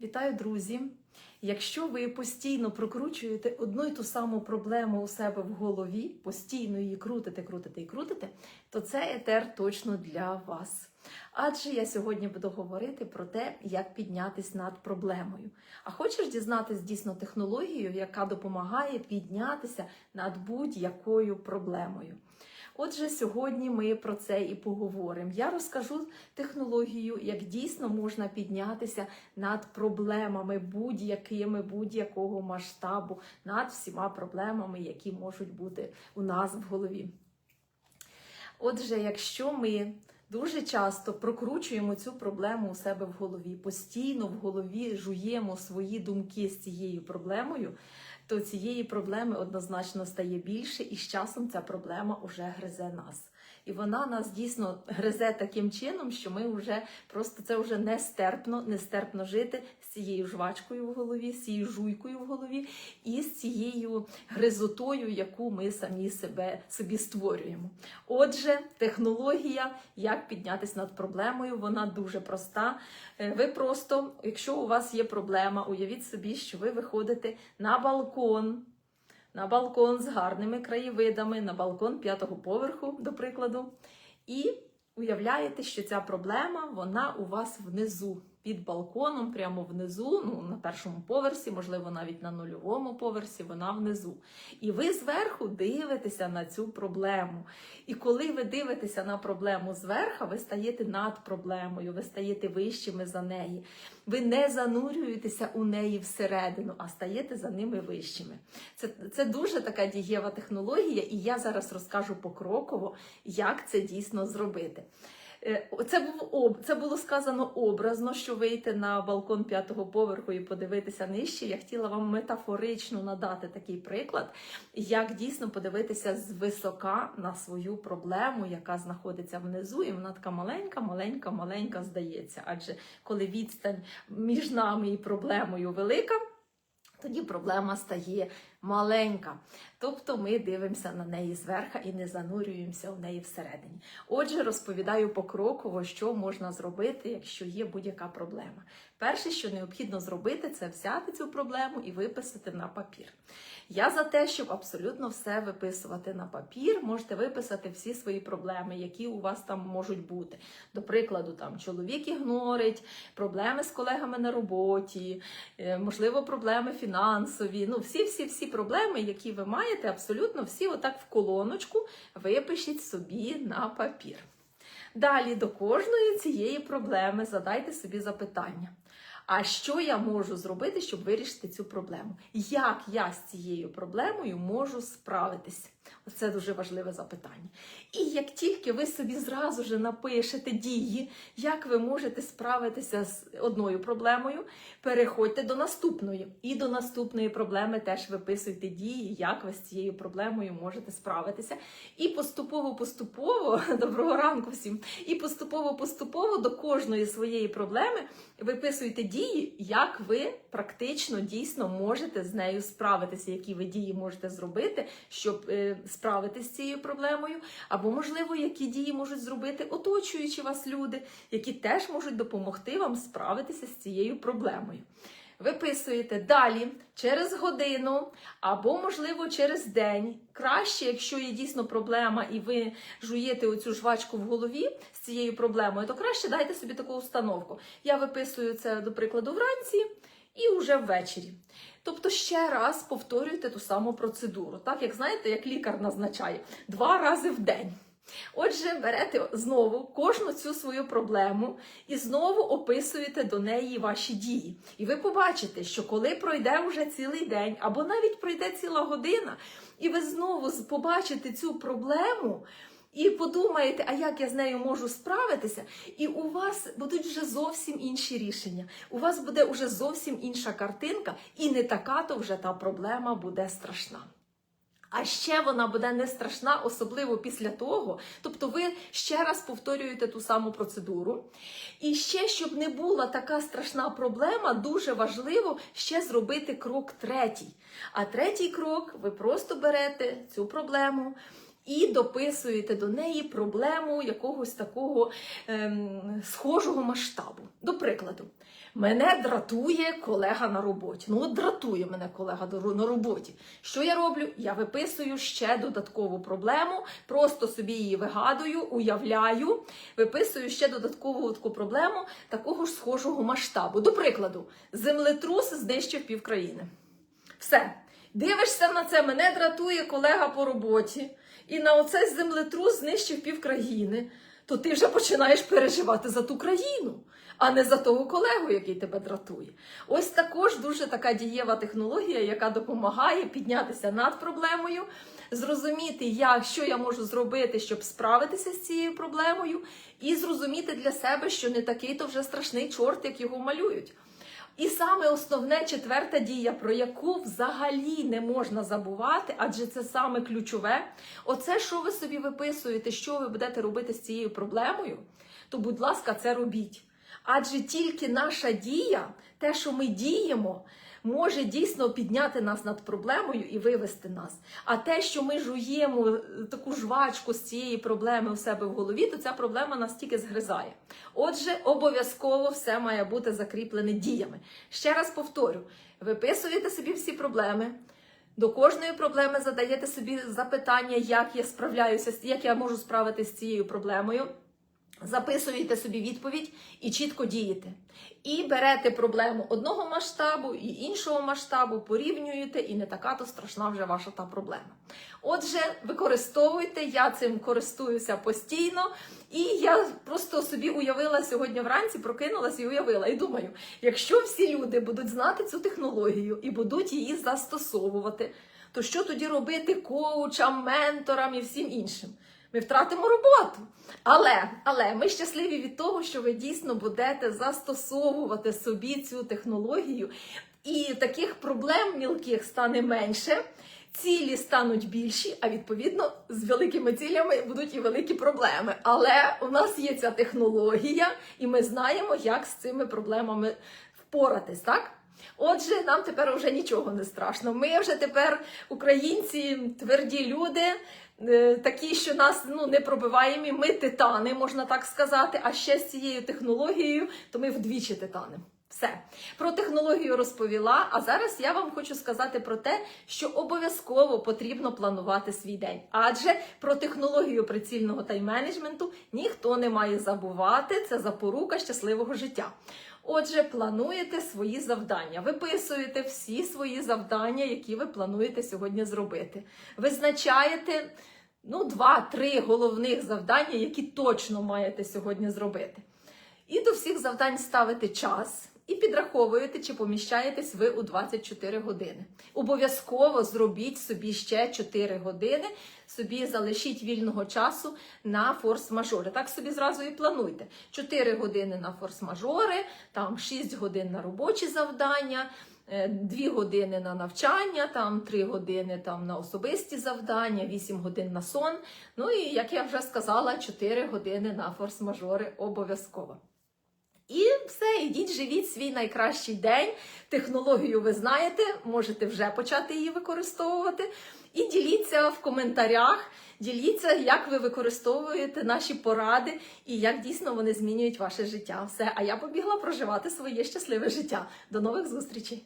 Вітаю, друзі! Якщо ви постійно прокручуєте одну і ту саму проблему у себе в голові, постійно її крутите, крутите і крутите, то це етер точно для вас. Адже я сьогодні буду говорити про те, як піднятись над проблемою. А хочеш дізнатись дійсно технологію, яка допомагає піднятися над будь-якою проблемою. Отже, сьогодні ми про це і поговоримо. Я розкажу технологію, як дійсно можна піднятися над проблемами будь-якими, будь-якого масштабу, над всіма проблемами, які можуть бути у нас в голові. Отже, якщо ми дуже часто прокручуємо цю проблему у себе в голові, постійно в голові жуємо свої думки з цією проблемою, то цієї проблеми однозначно стає більше, і з часом ця проблема вже гризе нас. І вона нас дійсно гризе таким чином, що ми вже просто це вже нестерпно, нестерпно жити з цією жвачкою в голові, з цією жуйкою в голові і з цією гризотою, яку ми самі себе собі створюємо. Отже, технологія, як піднятися над проблемою, вона дуже проста. Е, Ви просто, якщо у вас є проблема, уявіть собі, що ви виходите на балкон на балкон з гарними краєвидами, на балкон п'ятого поверху, до прикладу, і уявляєте, що ця проблема вона у вас внизу, під балконом, прямо внизу, ну на першому поверсі, можливо, навіть на нульовому поверсі, вона внизу. І ви зверху дивитеся на цю проблему. І коли ви дивитеся на проблему зверху, ви стаєте над проблемою, ви стаєте вищими за неї. Ви не занурюєтеся у неї всередину, а стаєте за ними вищими. Це, це дуже така дієва технологія, і я зараз розкажу покроково, як це дійсно зробити. Е, Це був це було сказано образно, що вийти на балкон п'ятого поверху і подивитися нижче. Я хотіла вам метафорично надати такий приклад, як дійсно подивитися звисока на свою проблему, яка знаходиться внизу, і вона така маленька, маленька, маленька здається. Адже коли відстань між нами і проблемою велика. Тоді проблема стає маленька. Тобто ми дивимося на неї зверху і не занурюємося в неї всередині. Отже, розповідаю покроково, що можна зробити, якщо є будь-яка проблема. Перше, що необхідно зробити, це взяти цю проблему і виписати на папір. Я за те, щоб абсолютно все виписувати на папір, можете виписати всі свої проблеми, які у вас там можуть бути. До прикладу, там чоловік ігнорить, проблеми з колегами на роботі, е, можливо, проблеми фінансові. Ну, всі-всі-всі проблеми, які ви маєте, абсолютно всі отак в колоночку випишіть собі на папір. Далі до кожної цієї проблеми задайте собі запитання. А що я можу зробити, щоб вирішити цю проблему? Як я з цією проблемою можу справитися? Це дуже важливе запитання. І як тільки ви собі зразу ж напишете дії, як ви можете справитися з одною проблемою, переходьте до наступної. І до наступної проблеми теж виписуйте дії, як ви з цією проблемою можете справитися. І поступово-поступово, доброго ранку всім, і поступово-поступово до кожної своєї проблеми виписуйте дії, як ви практично дійсно можете з нею справитися, які ви дії можете зробити, щоб справитися з цією проблемою, або, можливо, які дії можуть зробити оточуючі вас люди, які теж можуть допомогти вам справитися з цією проблемою. Виписуєте далі через годину або, можливо, через день. Краще, якщо є дійсно проблема, і ви жуєте оцю жвачку в голові з цією проблемою, то краще дайте собі таку установку. Я виписую це, до прикладу, вранці і вже ввечері. Тобто ще раз повторюйте ту саму процедуру, так як знаєте, як лікар назначає два рази в день. Отже, берете знову кожну цю свою проблему і знову описуєте до неї ваші дії. І ви побачите, що коли пройде вже цілий день, або навіть пройде ціла година, і ви знову побачите цю проблему. І подумаєте, а як я з нею можу справитися, і у вас будуть вже зовсім інші рішення. У вас буде вже зовсім інша картинка, і не така то вже та проблема буде страшна. А ще вона буде не страшна, особливо після того. Тобто ви ще раз повторюєте ту саму процедуру. І ще, щоб не була така страшна проблема, дуже важливо ще зробити крок третій. А третій крок ви просто берете цю проблему і дописуєте до неї проблему якогось такого ем, схожого масштабу. До прикладу, мене дратує колега на роботі. Ну, от дратує мене колега на роботі. Що я роблю? Я виписую ще додаткову проблему, просто собі її вигадую, уявляю, виписую ще додаткову таку проблему такого ж схожого масштабу. До прикладу, землетрус знищив півкраїни. Все. Дивишся на це, мене дратує колега по роботі, і на оцей землетрус знищив півкраїни, то ти вже починаєш переживати за ту країну, а не за того колегу, який тебе дратує. Ось також дуже така дієва технологія, яка допомагає піднятися над проблемою, зрозуміти, як, що я можу зробити, щоб справитися з цією проблемою, і зрозуміти для себе, що не такий то вже страшний чорт, як його малюють. І саме основне четверта дія, про яку взагалі не можна забувати, адже це саме ключове. Оце, що ви собі виписуєте, що ви будете робити з цією проблемою, то, будь ласка, це робіть. Адже тільки наша дія, те, що ми діємо, може дійсно підняти нас над проблемою і вивести нас. А те, що ми жуємо е, таку жвачку з цієї проблеми у себе в голові, то ця проблема нас тільки згризає. Отже, обов'язково все має бути закріплене діями. Ще раз повторю: виписуєте собі всі проблеми. До кожної проблеми задаєте собі запитання, як я справляюся, як я можу справитися з цією проблемою. Записуєте собі відповідь і чітко дієте. І берете проблему одного масштабу і іншого масштабу, порівнюєте, і не така то страшна вже ваша та проблема. Отже, використовуйте, я цим користуюся постійно, і я просто собі уявила сьогодні вранці, прокинулася і уявила. І думаю, якщо всі люди будуть знати цю технологію і будуть її застосовувати, то що тоді робити коучам, менторам і всім іншим? Ми втратимо роботу. Але, але ми щасливі від того, що ви дійсно будете застосовувати собі цю технологію, і таких проблем мілких стане менше. Цілі стануть більші, а відповідно з великими цілями будуть і великі проблеми. Але у нас є ця технологія, і ми знаємо, як з цими проблемами впоратись, так? Отже, нам тепер вже нічого не страшно. Ми вже тепер українці, тверді люди, такі, що нас ну не пробиваємо. Ми титани, можна так сказати. А ще з цією технологією, то ми вдвічі титани. Все про технологію розповіла. А зараз я вам хочу сказати про те, що обов'язково потрібно планувати свій день. Адже про технологію прицільного тайм-менеджменту ніхто не має забувати. Це запорука щасливого життя. Отже, плануєте свої завдання, виписуєте всі свої завдання, які ви плануєте сьогодні зробити. Визначаєте ну, два-три головних завдання, які точно маєте сьогодні зробити. І до всіх завдань ставите час і підраховуєте, чи поміщаєтесь ви у 24 години. Обов'язково зробіть собі ще 4 години, собі залишіть вільного часу на форс-мажори. Так собі зразу і плануйте. 4 години на форс-мажори, там 6 годин на робочі завдання. 2 години на навчання, там 3 години там на особисті завдання, 8 годин на сон. Ну і як я вже сказала, 4 години на форс-мажори обов'язково. І все, ідіть, живіть свій найкращий день. Технологію ви знаєте, можете вже почати її використовувати. І діліться в коментарях, діліться, як ви використовуєте наші поради і як дійсно вони змінюють ваше життя. Все, а я побігла проживати своє щасливе життя. До нових зустрічей!